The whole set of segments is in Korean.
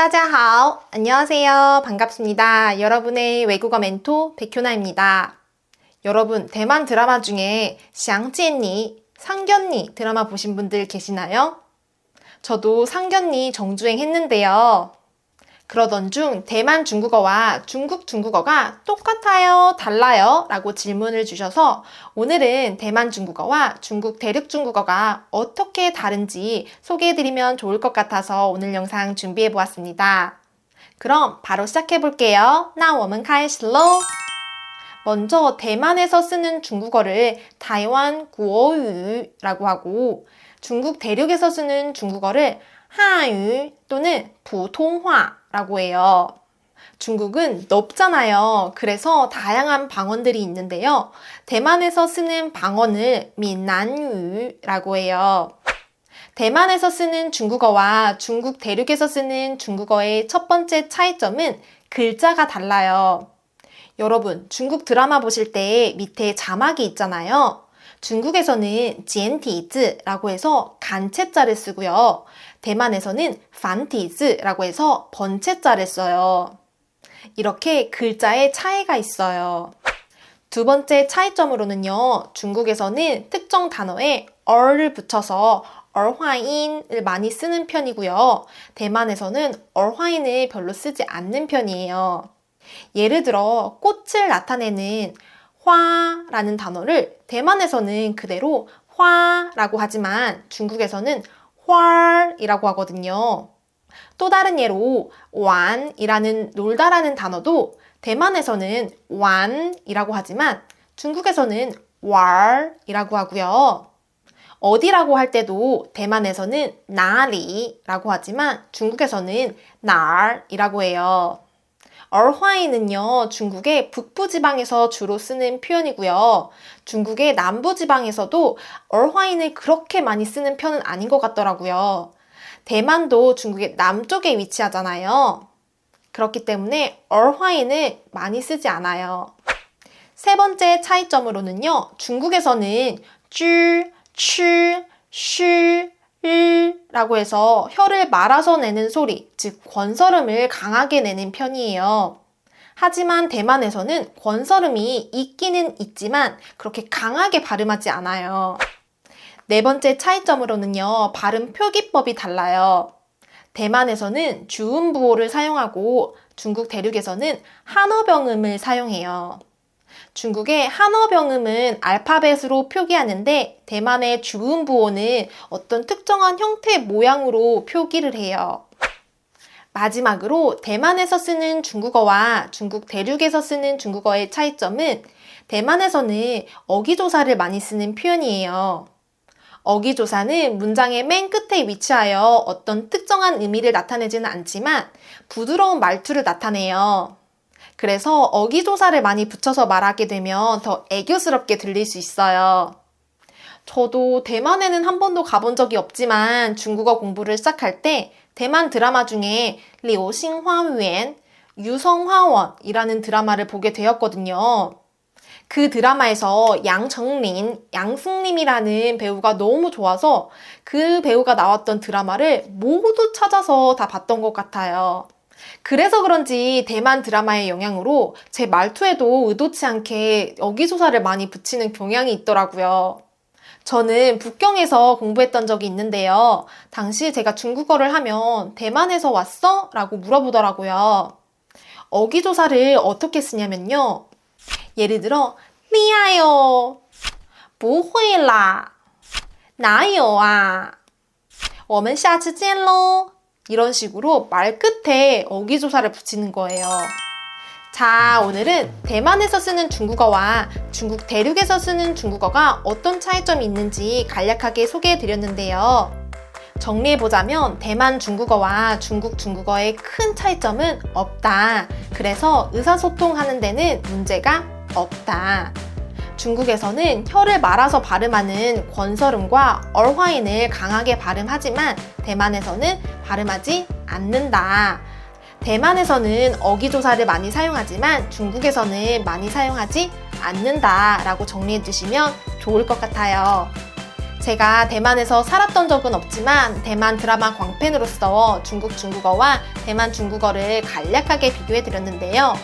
따자하오. 안녕하세요. 반갑습니다. 여러분의 외국어 멘토 백효나입니다. 여러분, 대만 드라마 중에 샹지엔니, 상견니 드라마 보신 분들 계시나요? 저도 상견니 정주행 했는데요. 그러던 중 대만 중국어와 중국 중국어가 똑같아요? 달라요? 라고 질문을 주셔서 오늘은 대만 중국어와 중국 대륙 중국어가 어떻게 다른지 소개해드리면 좋을 것 같아서 오늘 영상 준비해 보았습니다. 그럼 바로 시작해 볼게요. 나我们开始喽. 먼저 대만에서 쓰는 중국어를 타이완 구어유라고 하고 중국 대륙에서 쓰는 중국어를 하유 또는 부통화라고 해요. 중국은 넓잖아요. 그래서 다양한 방언들이 있는데요. 대만에서 쓰는 방언을 민난유라고 해요. 대만에서 쓰는 중국어와 중국 대륙에서 쓰는 중국어의 첫 번째 차이점은 글자가 달라요. 여러분, 중국 드라마 보실 때 밑에 자막이 있잖아요. 중국에서는 지엔티즈라고 해서 간체자를 쓰고요. 대만에서는 판티즈라고 해서 번체자를 써요. 이렇게 글자의 차이가 있어요. 두 번째 차이점으로는요, 중국에서는 특정 단어에 얼을 붙여서 얼화인을 많이 쓰는 편이고요. 대만에서는 얼화인을 별로 쓰지 않는 편이에요. 예를 들어, 꽃을 나타내는 화라는 단어를 대만에서는 그대로 화라고 하지만 중국에서는 활이라고 하거든요. 또 다른 예로 완이라는 놀다라는 단어도 대만에서는 완이라고 하지만 중국에서는 왈이라고 하고요. 어디라고 할 때도 대만에서는 나리라고 하지만 중국에서는 날이라고 해요. 얼화이는요, 중국의 북부지방에서 주로 쓰는 표현이고요. 중국의 남부지방에서도 얼화인을 그렇게 많이 쓰는 편은 아닌 것 같더라고요. 대만도 중국의 남쪽에 위치하잖아요. 그렇기 때문에 얼화인을 많이 쓰지 않아요. 세 번째 차이점으로는요, 중국에서는 쭈, 추, 쉬, 라고 해서 혀를 말아서 내는 소리, 즉 권설음을 강하게 내는 편이에요. 하지만 대만에서는 권설음이 있기는 있지만 그렇게 강하게 발음하지 않아요. 네 번째 차이점으로는요, 발음 표기법이 달라요. 대만에서는 주음 부호를 사용하고 중국 대륙에서는 한어병음을 사용해요. 중국의 한어 병음은 알파벳으로 표기하는데 대만의 주음 부호는 어떤 특정한 형태의 모양으로 표기를 해요. 마지막으로 대만에서 쓰는 중국어와 중국 대륙에서 쓰는 중국어의 차이점은 대만에서는 어기조사를 많이 쓰는 표현이에요. 어기조사는 문장의 맨 끝에 위치하여 어떤 특정한 의미를 나타내지는 않지만 부드러운 말투를 나타내요. 그래서 어기조사를 많이 붙여서 말하게 되면 더 애교스럽게 들릴 수 있어요. 저도 대만에는 한 번도 가본 적이 없지만 중국어 공부를 시작할 때 대만 드라마 중에 리오싱화위엔 유성화원이라는 드라마를 보게 되었거든요. 그 드라마에서 양정린, 양승림이라는 배우가 너무 좋아서 그 배우가 나왔던 드라마를 모두 찾아서 다 봤던 것 같아요. 그래서 그런지 대만 드라마의 영향으로 제 말투에도 의도치 않게 어기소사를 많이 붙이는 경향이 있더라고요. 저는 북경에서 공부했던 적이 있는데요. 당시 제가 중국어를 하면 대만에서 왔어? 라고 물어보더라고요. 어기조사를 어떻게 쓰냐면요. 예를 들어, 리아요. 不会啦.哪有啊?我们下次见喽. 이런 식으로 말 끝에 어기조사를 붙이는 거예요. 자, 오늘은 대만에서 쓰는 중국어와 중국 대륙에서 쓰는 중국어가 어떤 차이점이 있는지 간략하게 소개해 드렸는데요. 정리해보자면 대만 중국어와 중국 중국어의 큰 차이점은 없다. 그래서 의사소통하는 데는 문제가 없다. 중국에서는 혀를 말아서 발음하는 권설음과 얼화인을 강하게 발음하지만 대만에서는 발음하지 않는다. 대만에서는 어기조사를 많이 사용하지만 중국에서는 많이 사용하지 않는다 라고 정리해 주시면 좋을 것 같아요. 제가 대만에서 살았던 적은 없지만 대만 드라마 광팬으로서 중국 중국어와 대만 중국어를 간략하게 비교해 드렸는데요.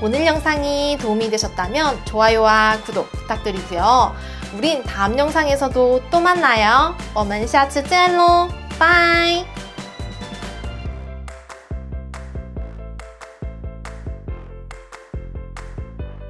오늘 영상이 도움이 되셨다면 좋아요와 구독 부탁드리고요. 우린 다음 영상에서도 또 만나요. 我们下次见喽！